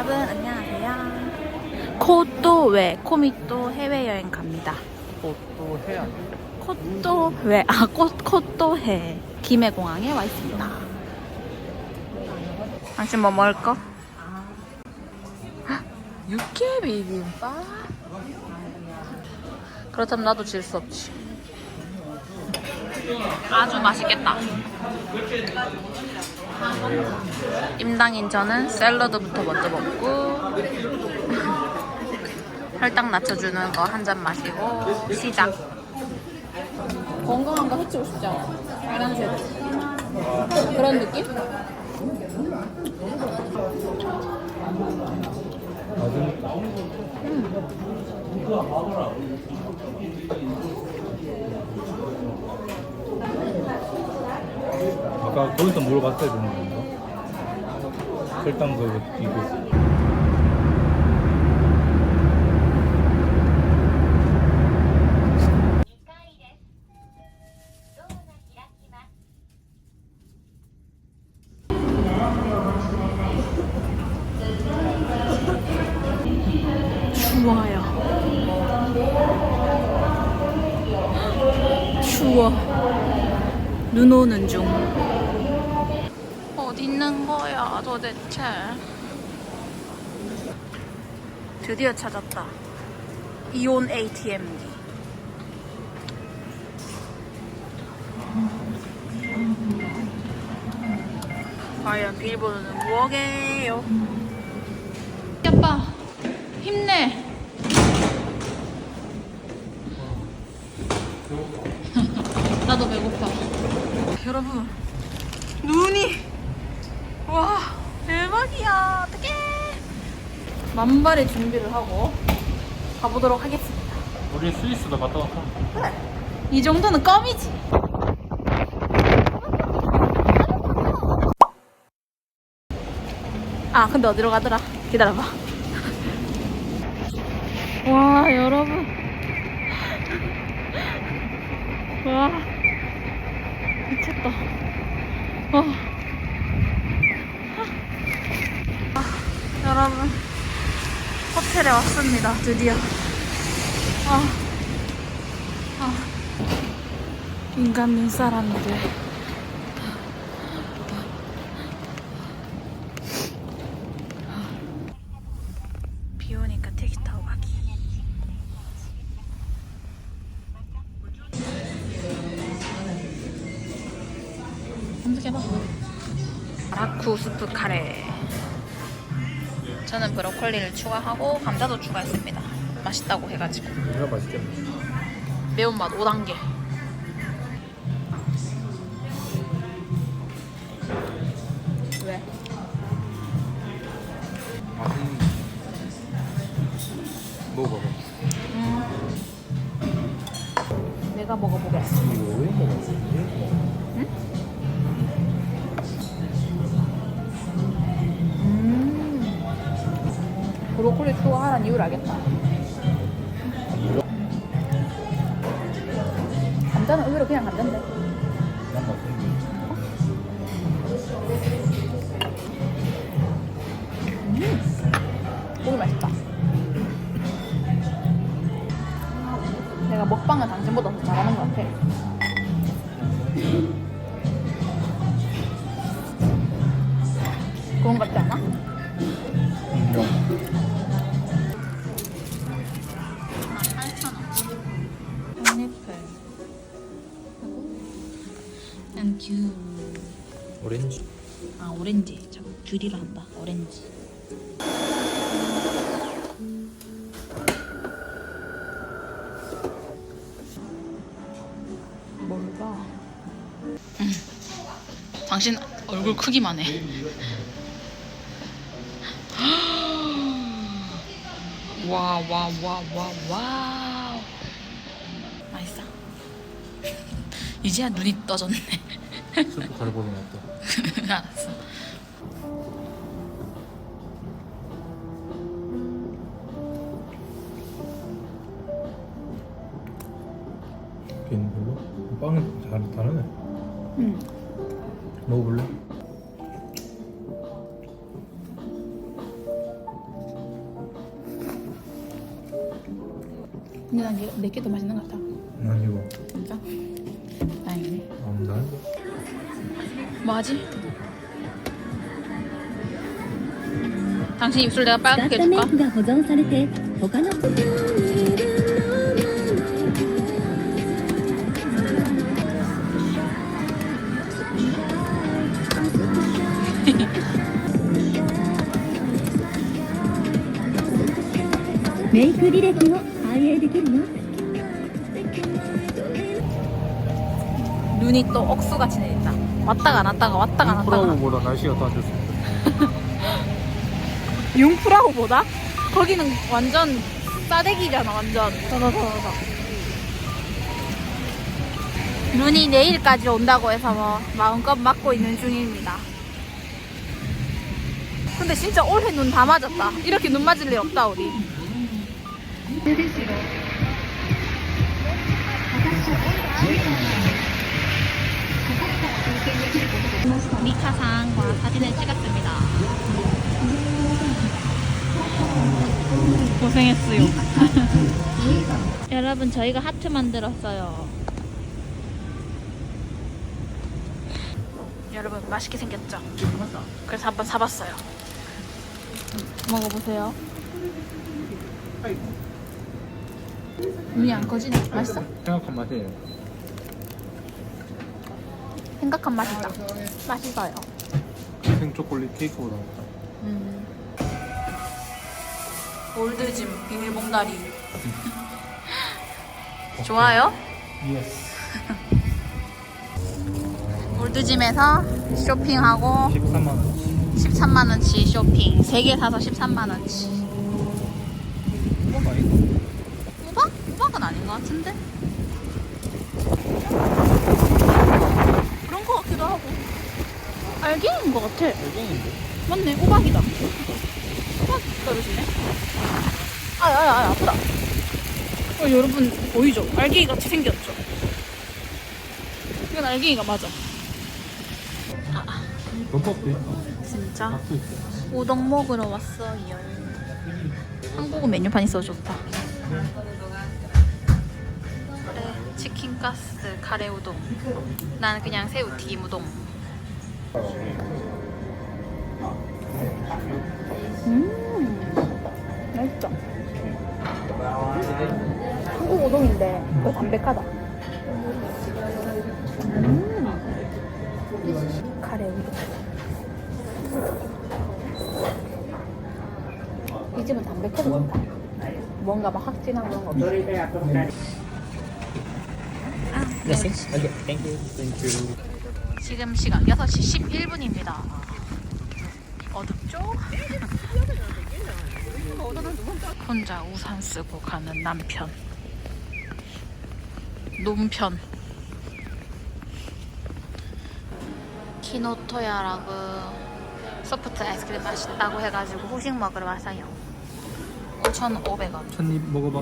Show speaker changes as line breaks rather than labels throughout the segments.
여러분 안녕하세요. 코또웨 코미또 해외여행 갑니다.
또또 해야 돼.
코또웨 아 코, 코또해 김해공항에 와 있습니다. 당신 뭐 먹을까? 헉, 육회 비빔밥. 그렇다면 나도 질 수 없지. 아주 맛있겠다. 임당인 저는 샐러드부터 먼저 먹고 혈당 낮춰주는 거 한 잔 마시고 시작. 건강한 거 해치고 싶지 않아? 빨간색. 그런 느낌?
아까 거기서 물어봤어야 되는 건가? 혈당 그 이거.
추워요. 추워. 눈 오는 중. 어디 있는 거야 도대체? 드디어 찾았다. 이온 ATM기. 과연 비밀번호는 뭐게요? 아빠 힘내. 나도 배고파. 여러분 눈이 와 대박이야. 어떡해. 만발의 준비를 하고 가보도록 하겠습니다.
우리 스위스도 갔다 왔어.
그래. 이 정도는 껌이지. 아, 근데 어디로 가더라? 기다려봐. 와, 여러분. 와. 미쳤다. 와. 아, 여러분. 호텔에 왔습니다, 드디어. 아. 아. 인간 눈사람들. 비 오니까 택시 타고 가기. 검색해봐. 라쿠 스프 카레. 저는 브로콜리를 추가하고 감자도 추가했습니다. 맛있다고 해가지고.
내가 맛있겠네.
매운맛 5단계. 왜?
맛있는. 먹어봐.
내가 먹어보겠어.
이거 왜 먹었지?
음. 추가하라는 이유를 알겠다. 감자는 의외로 그냥 감자인데.
난 맛있는.
고기 맛있다. 내가 먹방은 당신보다 더 잘하는 것 같아. 귤이라 한다. 오렌지. 뭘 봐? 당신 얼굴 크기만 해. 와, 와, 와, 와, 와. 맛있어. 이제야 눈이 떠졌네.
스프 가르보는 어때?
알았어.
있는 거고 빵은 잘 다르네
응
먹어볼래?
근데 난 이거 내게 더 맛있는 것 같아
난 이거
진짜? 다행이네
아나 이거
뭐하지? 당신 입술 내가 빨갛게 해줄까?
メイク履歴も反映できるよ
눈이 또 억수같이 내린다. 왔다가 났다가 왔다가 났다가.
프라우보다 날씨가 더 안 좋습니다.
융프라우보다? 거기는 완전 싸대기잖아, 완전. 더더더더. 눈이 내일까지 온다고 해서 뭐 마음껏 맞고 있는 중입니다. 근데 진짜 올해 눈 다 맞았다. 이렇게 눈 맞을 일 없다, 우리. 미카상과 사진을 찍었습니다. 고생했어요. 여러분 저희가 하트 만들었어요. 여러분 맛있게 생겼죠? 그래서 한번 사봤어요. 먹어보세요. 눈이 안 커지네. 맛있어?
생각한 맛이에요.
생각한 맛이다. 맛있어요.
생 초콜릿 케이크보다 낫다.
음. 올드짐 비닐봉다리. 좋아요?
예스.
올드짐에서 쇼핑하고
13만 원.
13만 원치 쇼핑. 3개 사서 13만 원치.
이거 많이
우박은 아닌 것 같은데? 그런 것 같기도 하고. 알갱인 것 같아.
알갱인데?
맞네, 우박이다. 우박 떨어지네. 아, 아, 아, 아프다. 어, 여러분 보이죠? 알갱이 같이 생겼죠? 이건 알갱이가 맞아.
덮밥도 있어.
진짜? 우동 먹으러 왔어요. 한국어 메뉴판이 써줬다. 치킨 가스, 카레 우동. 나는 그냥 새우 튀김 우동. 음, 맛있다. 한국 우동인데 더 담백하다. 음, 카레 우동. 이 집은 담백해서 좋다. 뭔가 막 확진한 그런 거 없어.
Yes, okay. Thank you. Thank you.
지금 시각 6시 11분입니다. 어둡죠? 혼자 우산 쓰고 가는 남편. 논편. 키노토야라고 소프트 아이스크림 맛있다고 해가지고 후식 먹으러 왔어요. 5,500원.
첫입 먹어봐.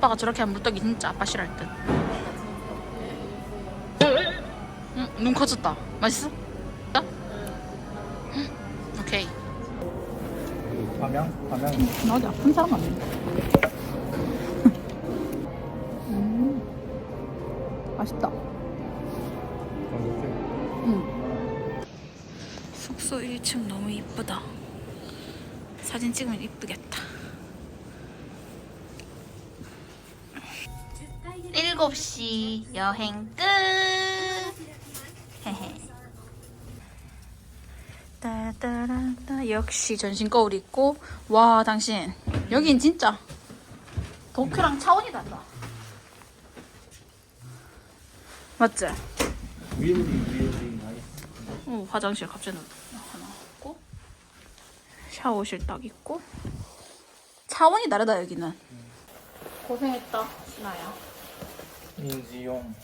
아빠가 저렇게 하면 물떡이 진짜 아빠 싫어할 듯. 응, 눈 커졌다. 맛있어? 나? 응, 오케이.
밤양? 밤양.
나 어디 아픈 사람 아니야? 음, 맛있다. 응. 숙소 1층 너무 이쁘다. 사진 찍으면 이쁘겠다. 7시 여행 끝! 역시 전신 거울 있고. 와 당신. 여긴 진짜 도쿄랑 차원이 달라. 맞지? 어, 화장실 갑자기 하나 있고. 샤워실 딱 있고. 차원이 다르다 여기는. 고생했다 신아야
인지용.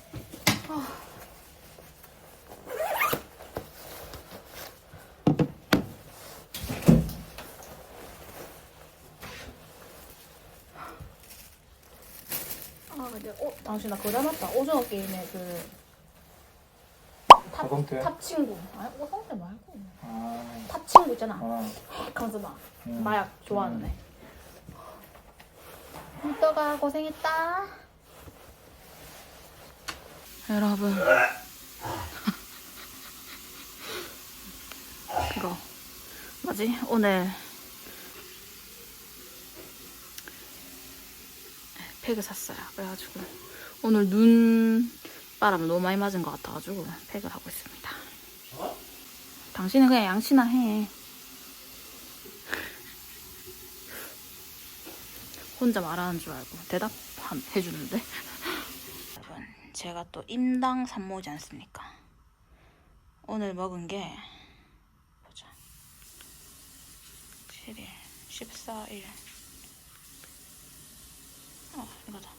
아 근데 어 당신 나 그거 닮았다 오징어 게임에 그 탑,
오성태?
탑 친구. 아, 오성태 말고.
아,
탑 친구 있잖아.
아,
하면서 막
음.
마약 좋아하는 애. hul떡아 고생했다. 여러분. 이거 뭐지? 오늘 팩을 샀어요. 그래가지고 오늘 눈 바람 너무 많이 맞은 것 같아가지고 팩을 하고 있습니다. 당신은 그냥 양치나 해. 혼자 말하는 줄 알고 대답 해주는데. 제가 또 임당 산모지 않습니까? 오늘 먹은 게 보자. 7일, 14일. 어, 이거다.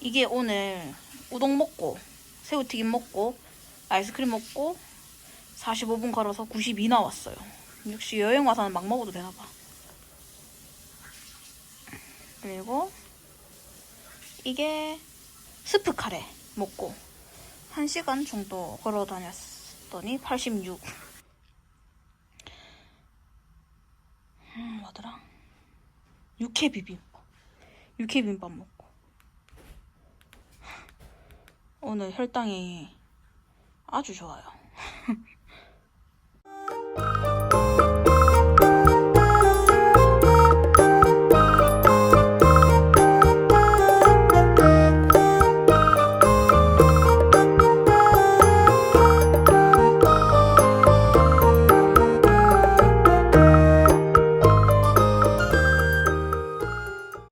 이게 오늘 우동 먹고 새우튀김 먹고 아이스크림 먹고 45분 걸어서 92 나왔어요. 역시 여행 와서는 막 먹어도 되나 봐. 그리고 이게 스프 카레 먹고 1시간 정도 걸어 다녔더니 86. 음, 뭐더라? 육회 비빔밥. 육회 비빔밥 먹고. 오늘 혈당이 아주 좋아요.